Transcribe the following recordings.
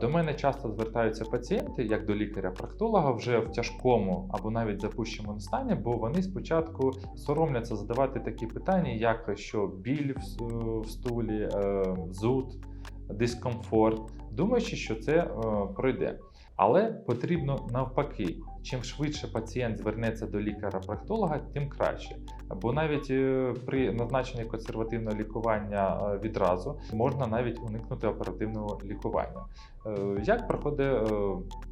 До мене часто звертаються пацієнти, як до лікаря-практолога вже в тяжкому або навіть запущеному стані, бо вони спочатку соромляться задавати такі питання, як що біль в, стулі, е, зуд, дискомфорт, думаючи, що це е, пройде. Але потрібно навпаки, чим швидше пацієнт звернеться до лікаря-проктолога, тим краще. Бо навіть е, при назначенні консервативного лікування е, відразу можна навіть уникнути оперативного лікування. Як проходить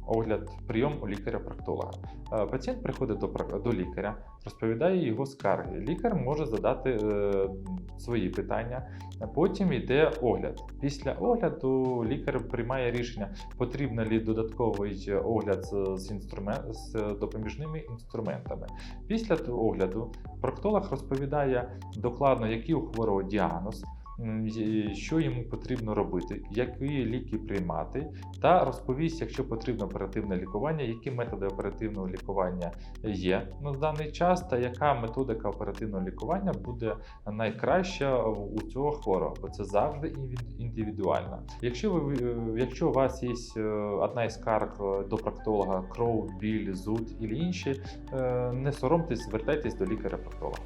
огляд, прийом у лікаря-проктолога? Е, Пацієнт приходить до, лікаря, розповідає його скарги. Лікар може задати свої питання. Потім йде огляд. Після огляду лікар приймає рішення, потрібен лі додатковий огляд з, інструмент з допоміжними інструментами. Після огляду проктолог розповідає докладно, який у хворого діагноз. Що йому потрібно робити, які ліки приймати, та розповість, якщо потрібно оперативне лікування, які методи оперативного лікування є на даний час, та яка методика оперативного лікування буде найкраща у цього хворого, бо це завжди індивідуально. Якщо ви е, якщо у вас є е, одна із скарг е, до проктолога, кров, біль, зуд і інші, не соромтесь, звертайтесь до лікаря-проктолога.